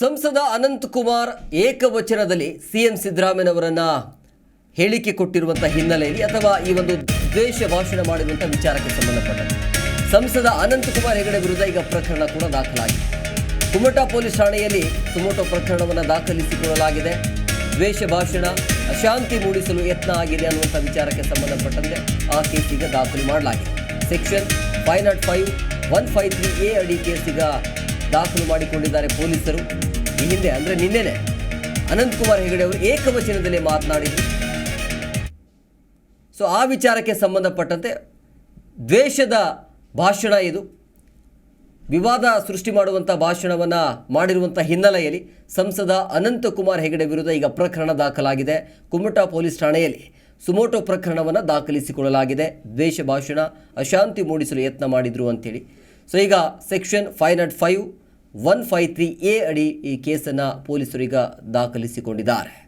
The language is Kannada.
ಸಂಸದ ಅನಂತಕುಮಾರ್ ಏಕವಚನದಲ್ಲಿ ಸಿಎಂ ಸಿದ್ದರಾಮಯ್ಯನವರನ್ನ ಹೇಳಿಕೆ ಕೊಟ್ಟಿರುವಂಥ ಹಿನ್ನೆಲೆಯಲ್ಲಿ ಅಥವಾ ಈ ಒಂದು ದ್ವೇಷ ಭಾಷಣ ಮಾಡಿರುವಂಥ ವಿಚಾರಕ್ಕೆ ಸಂಬಂಧಪಟ್ಟಂತೆ. ಸಂಸದ ಅನಂತಕುಮಾರ್ ಹೆಗಡೆ ವಿರುದ್ಧ ಈಗ ಪ್ರಕರಣ ಕೂಡ ದಾಖಲಾಗಿದೆ. ಕುಮಟಾ ಪೊಲೀಸ್ ಠಾಣೆಯಲ್ಲಿ ಸುಮೋಟೋ ಪ್ರಕರಣವನ್ನು ದಾಖಲಿಸಿಕೊಳ್ಳಲಾಗಿದೆ. ದ್ವೇಷ ಭಾಷಣ, ಅಶಾಂತಿ ಮೂಡಿಸಲು ಯತ್ನ ಆಗಿದೆ ಅನ್ನುವಂಥ ವಿಚಾರಕ್ಕೆ ಸಂಬಂಧಪಟ್ಟಂತೆ ಆ ಕೇಸ್ ಈಗ ದಾಖಲು ಮಾಡಲಾಗಿದೆ. Section five not five one five three A ಅಡಿ ಕೇಸ್ ಈಗ ದಾಖಲು ಮಾಡಿಕೊಂಡಿದ್ದಾರೆ ಪೊಲೀಸರು. ಈ ಹಿಂದೆ ಅಂದರೆ ನಿನ್ನೆನೆ ಅನಂತಕುಮಾರ್ ಹೆಗಡೆ ಅವರು ಏಕವಚನದಲ್ಲಿ ಮಾತನಾಡಿದರು. ಸೊ ಆ ವಿಚಾರಕ್ಕೆ ಸಂಬಂಧಪಟ್ಟಂತೆ ದ್ವೇಷದ ಭಾಷಣ ಇದು. ವಿವಾದ ಸೃಷ್ಟಿ ಮಾಡುವಂಥ ಭಾಷಣವನ್ನು ಮಾಡಿರುವಂಥ ಹಿನ್ನೆಲೆಯಲ್ಲಿ ಸಂಸದ ಅನಂತಕುಮಾರ್ ಹೆಗಡೆ ವಿರುದ್ಧ ಈಗ ಪ್ರಕರಣ ದಾಖಲಾಗಿದೆ. ಕುಮಟಾ ಪೊಲೀಸ್ ಠಾಣೆಯಲ್ಲಿ ಸುಮೋಟೋ ಪ್ರಕರಣವನ್ನು ದಾಖಲಿಸಿಕೊಳ್ಳಲಾಗಿದೆ. ದ್ವೇಷ ಭಾಷಣ, ಅಶಾಂತಿ ಮೂಡಿಸಲು ಯತ್ನ ಮಾಡಿದರು ಅಂತೇಳಿ. ಸೊ ಈಗ section five not five one five three A ಅಡಿ ಈ ಕೇಸನ್ನು ಪೊಲೀಸರು ಈಗ ದಾಖಲಿಸಿಕೊಂಡಿದ್ದಾರೆ.